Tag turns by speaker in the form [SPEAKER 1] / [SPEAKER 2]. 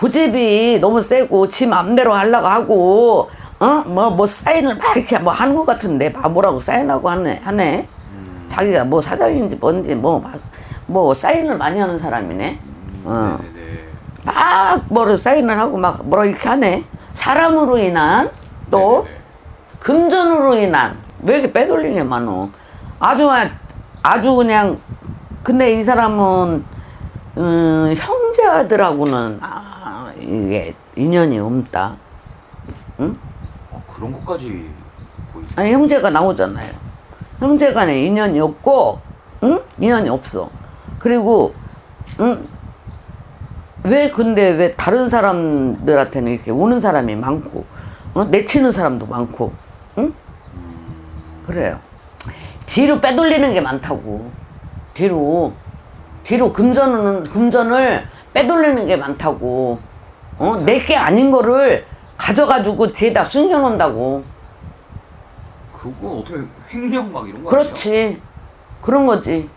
[SPEAKER 1] 고집이 너무 세고 지 맘대로 하려고 하고 어뭐 뭐 사인을 막 이렇게 뭐 하는 것 같은데 바보라고 사인하고 하네 하네
[SPEAKER 2] 음.
[SPEAKER 1] 자기가 뭐 사장인지 뭔지 뭐막뭐 사인을 많이 하는 사람이네 어.
[SPEAKER 2] 네네네.
[SPEAKER 1] 막 뭐를 사인을 하고 막 뭐라 이렇게 하네 사람으로 인한 또
[SPEAKER 2] 네네네.
[SPEAKER 1] 금전으로 인한 왜 이렇게 빼돌리는 게 많어 아주 막- 아주 그냥 근데 이 사람은 음, 형제아들하고는 아, 이게 인연이 없다.
[SPEAKER 2] 어, 그런 것까지 보이시.
[SPEAKER 1] 아니 형제가 나오잖아요. 형제 간에 인연이 없고 응? 인연이 없어. 그리고 응 왜 근데 왜 다른 사람들한테는 이렇게 오는 사람이 많고 어? 내치는 사람도 많고 응? 그래요. 뒤로 빼돌리는 게 많다고. 뒤로. 뒤로 금전은 금전을 빼돌리는 게 많다고 어? 내게 아닌 거를 가져가지고 뒤에다 숨겨놓는다고
[SPEAKER 2] 그건 어떻게 횡령 막 이런 거 아니에요?
[SPEAKER 1] 그렇지. 그런 거지.